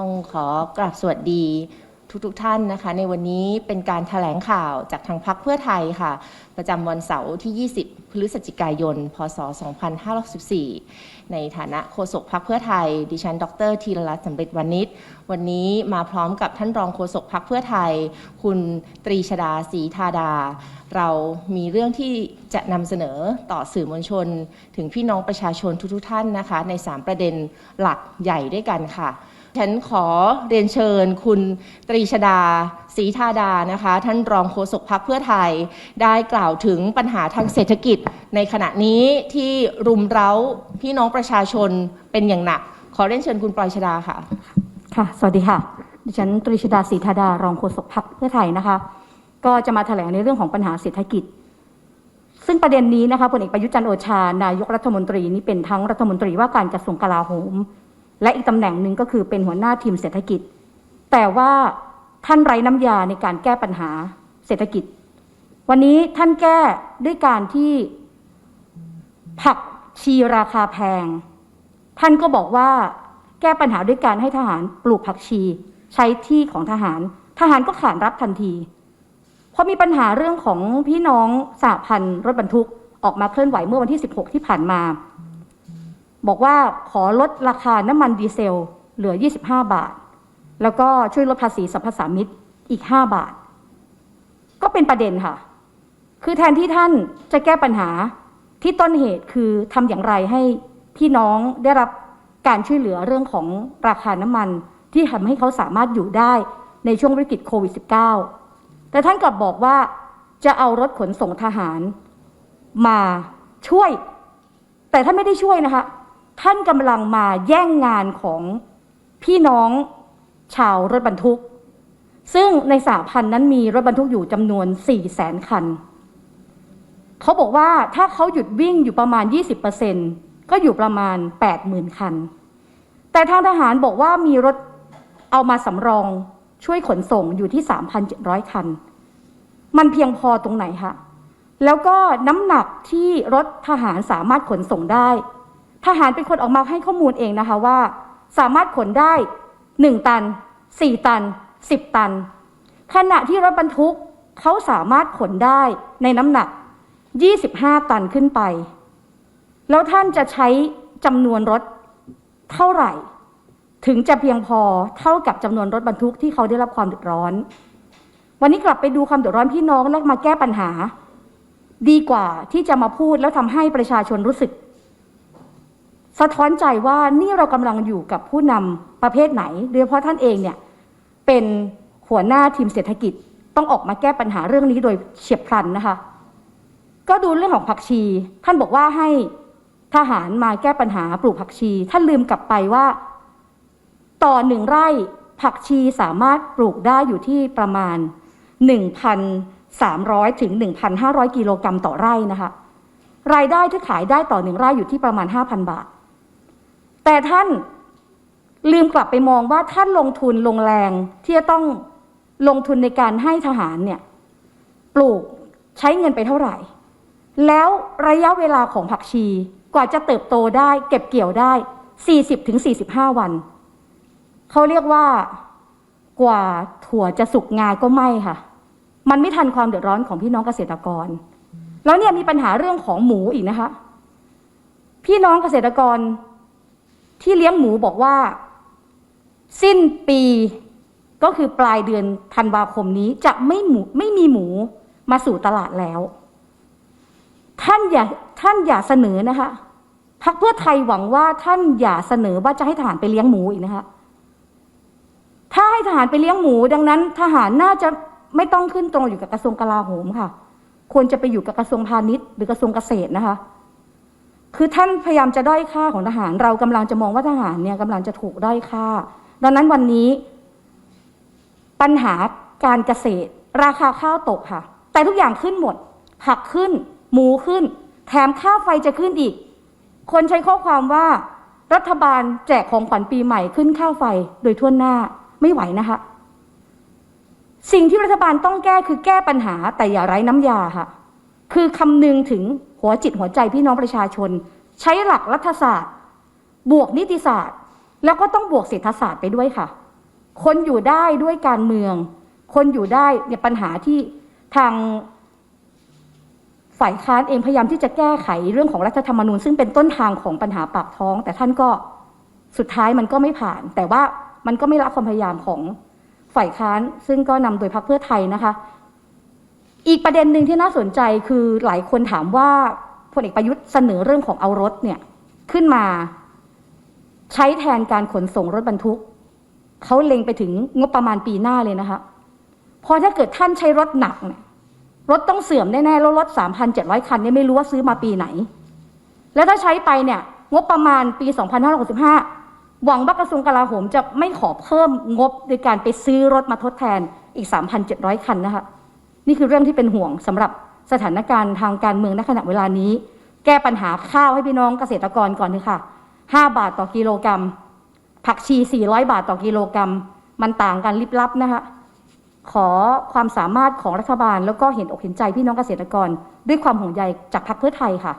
ต้องขอกราบสวัสดีทุกๆทท่านนะคะ ในวันนี้เป็นการถแถลงข่าวจากทางพักเพื่อไทยค่ะ ประจำวันเสาร์ที่ 20 พฤศจิกายน พศ 2564 ในฐานะโฆษกพักเพื่อไทย ดิฉัน ดรธีรรัตน์สำเร็จวานิชวันนี้มาพร้อมกับท่านรองโฆษกพักเพื่อไทย คุณตรีชดาศรีธาดา เรามีเรื่องที่จะนำเสนอต่อสื่อมวลชน ถึงพี่น้องประชาชนทุกๆท่านนะคะ ใน 3 ประเด็นหลักใหญ่ด้วยกันค่ะ ฉันขอเรียนเชิญคุณตรีชดาศรีธาดานะคะ ท่านรองโฆษกพักเพื่อไทย ได้กล่าวถึงปัญหาทางเศรษฐกิจ ในขณะนี้ที่รุมเร้าพี่น้องประชาชนเป็นอย่างหนัก ขอเรียนเชิญคุณปลอยชดาค่ะ ค่ะ สวัสดีค่ะ ดิฉันตรีชดาศรีธาดารองโฆษกพักเพื่อไทยนะคะ ก็จะมาแถลงในเรื่องของปัญหาเศรษฐกิจ ซึ่งประเด็นนี้นะคะพลเอกประยุทธ์จันโอชา นายกรัฐมนตรีนี่เป็นทั้งรัฐมนตรีว่าการกระทรวงกลาโหม และอีกตำแหน่งหนึ่งก็คือเป็นหัวหน้าทีมเศรษฐกิจ แต่ว่าท่านไร้น้ำยาในการแก้ปัญหาเศรษฐกิจ วันนี้ท่านแก้ด้วยการที่ผักชีราคาแพง ท่านก็บอกว่าแก้ปัญหาด้วยการให้ทหารปลูกผักชี ใช้ที่ของทหาร ทหารก็ขานรับทันทีพอมีปัญหาเรื่องของพี่น้องสหพันธ์รถบรรทุกออกมาเคลื่อนไหวเมื่อวันที่ 16 ที่ผ่านมา บอกว่าขอลดราคาน้ำมันดีเซลเหลือ 25 บาท แล้วก็ช่วยลดภาษีสรรพสามิตอีก 5 บาท ก็เป็นประเด็นค่ะ คือแทนที่ท่านจะแก้ปัญหาที่ต้นเหตุคือทำอย่างไรให้พี่น้องได้รับการช่วยเหลือเรื่องของราคาน้ำมันที่ทำให้เขาสามารถอยู่ได้ในช่วงวิกฤตโควิด -19 แต่ท่านกลับบอกว่าจะเอารถขนส่งทหารมาช่วย แต่ท่านไม่ได้ช่วยนะคะ ท่านกำลังมาแย่งงานของพี่น้องชาวรถบรรทุก ซึ่งในสาพันธ์นั้นมีรถบรรทุกอยู่จำนวน4 0 0แสนคัน เขาบอกว่าถ้าเขาหยุดวิ่งอยู่ประมาณ 20%ก็อยู่ประมาณ 80,000 คัน แต่ทางทหารบอกว่ามีรถเอามาสำรองช่วยขนส่งอยู่ที่ 3,700 คัน มันเพียงพอตรงไหนคะแล้วก็น้ำหนักที่รถทหารสามารถขนส่งได้ ทหารเป็นคนออกมาให้ข้อมูลเองนะคะว่า สามารถขนได้ 1 ตัน 4 ตัน 10 ตัน ขณะที่รถบรรทุกเขาสามารถขนได้ในน้ำหนัก 25 ตันขึ้นไป แล้วท่านจะใช้จำนวนรถเท่าไหร่ ถึงจะเพียงพอเท่ากับจำนวนรถบรรทุกที่เขาได้รับความเดือดร้อน วันนี้กลับไปดูความเดือดร้อนพี่น้องแล้วมาแก้ปัญหา ดีกว่าที่จะมาพูดแล้วทำให้ประชาชนรู้สึก สะท้อนใจว่านี่เรากำลังอยู่กับผู้นำประเภทไหนโดยเฉพาะท่านเองเนี่ยเป็นหัวหน้าทีมเศรษฐกิจต้องออกมาแก้ปัญหาเรื่องนี้โดยเฉียบพลันนะคะ ก็ดูเรื่องของผักชี ท่านบอกว่าให้ทหารมาแก้ปัญหาปลูกผักชี ท่านลืมกลับไปว่า ต่อหนึ่งไร่ผักชีสามารถปลูกได้อยู่ที่ประมาณ 1,300 ถึง 1,500 กิโลกรัมต่อไร่นะคะ รายได้ที่ขายได้ต่อหนึ่งไร่อยู่ที่ประมาณ 5,000 บาท แต่ท่านลืมกลับไปมองว่าท่านลงทุนลงแรงที่จะต้องลงทุนในการให้ทหารเนี่ยปลูกใช้เงินไปเท่าไหร่ แล้วระยะเวลาของผักชีกว่าจะเติบโตได้เก็บเกี่ยวได้ 40ถึง45 วัน เขาเรียกว่ากว่าถั่วจะสุกงาก็ไม่ค่ะ มันไม่ทันความเดือดร้อนของพี่น้องเกษตรกร แล้วเนี่ยมีปัญหาเรื่องของหมูอีกนะคะ พี่น้องเกษตรกร ที่เลี้ยงหมูบอกว่า สิ้นปีก็คือปลายเดือนธันวาคมนี้จะไม่หมูไม่มีหมูมาสู่ตลาดแล้ว ท่านอย่าท่านอย่าเสนอนะคะพักเพื่อไทยหวังว่าท่านอย่าเสนอว่าจะให้ทหารไปเลี้ยงหมูอีกนะคะถ้าให้ทหารไปเลี้ยงหมู ดังนั้น ทหารน่าจะไม่ต้องขึ้นตรงอยู่กับกระทรวงกลาโหมค่ะ ควรจะไปอยู่กับกระทรวงพาณิชย์ หรือกระทรวงเกษตรนะคะ คือท่านพยายามจะด้อยค่าของทหาร เรากำลังจะมองว่าทหารเนี่ยกำลังจะถูกด้อยค่า ดังนั้นวันนี้ ปัญหาการเกษตร ราคาข้าวตกค่ะ แต่ทุกอย่างขึ้นหมด ผักขึ้น หมูขึ้น แถมค่าไฟจะขึ้นอีก คนใช้ข้อความว่า รัฐบาลแจกของขวัญปีใหม่ขึ้นค่าไฟโดยทั่วหน้าไม่ไหวนะคะ สิ่งที่รัฐบาลต้องแก้คือแก้ปัญหาแต่อย่าไร้น้ำยาค่ะ คือคำนึงถึงหัวจิตหัวใจพี่น้องประชาชน ใช้หลักรัฐศาสตร์ บวกนิติศาสตร์ แล้วก็ต้องบวกเศรษฐศาสตร์ไปด้วยค่ะ คนอยู่ได้ด้วยการเมือง คนอยู่ได้เนี่ยปัญหาที่ทางฝ่ายค้านเองพยายามที่จะแก้ไขเรื่องของรัฐธรรมนูญ ซึ่งเป็นต้นทางของปัญหาปากท้อง แต่ท่านก็สุดท้ายมันก็ไม่ผ่าน แต่ว่ามันก็ไม่ละความพยายามของฝ่ายค้าน ซึ่งก็นำโดยพรรคเพื่อไทยนะคะ อีกประเด็นหนึ่งที่น่าสนใจคือหลายคนถามว่าพลเอกประยุทธ์เสนอเรื่องของเอารถเนี่ยขึ้นมาใช้แทนการขนส่งรถบรรทุกเขาเล็งไปถึงงบประมาณปีหน้าเลยนะคะพราะถ้าเกิดท่านใช้รถหนักเนี่ยรถต้องเสื่อมแน่ๆแล้วรถ 3,700 คันเนี่ยไม่รู้ว่าซื้อมาปีไหน แล้วถ้าใช้ไปเนี่ยงบประมาณปี 2565 หวังว่ากระทรวงกลาโหมจะไม่ขอเพิ่มงบในการไปซื้อรถมาทดแทนอีก 3,700 คันนะคะ นี่คือเรื่องที่เป็นห่วงสำหรับสถานการณ์ทางการเมืองณขณะเวลานี้ แก้ปัญหาข้าวให้พี่น้องเกษตรกรก่อนเลยค่ะ 5 บาทต่อกิโลกรัม ผักชี 400 บาทต่อกิโลกรัม มันต่างกันลิบลับนะคะ ขอความสามารถของรัฐบาลแล้วก็เห็นอกเห็นใจพี่น้องเกษตรกร ด้วยความห่วงใยจากพรรคเพื่อไทยค่ะ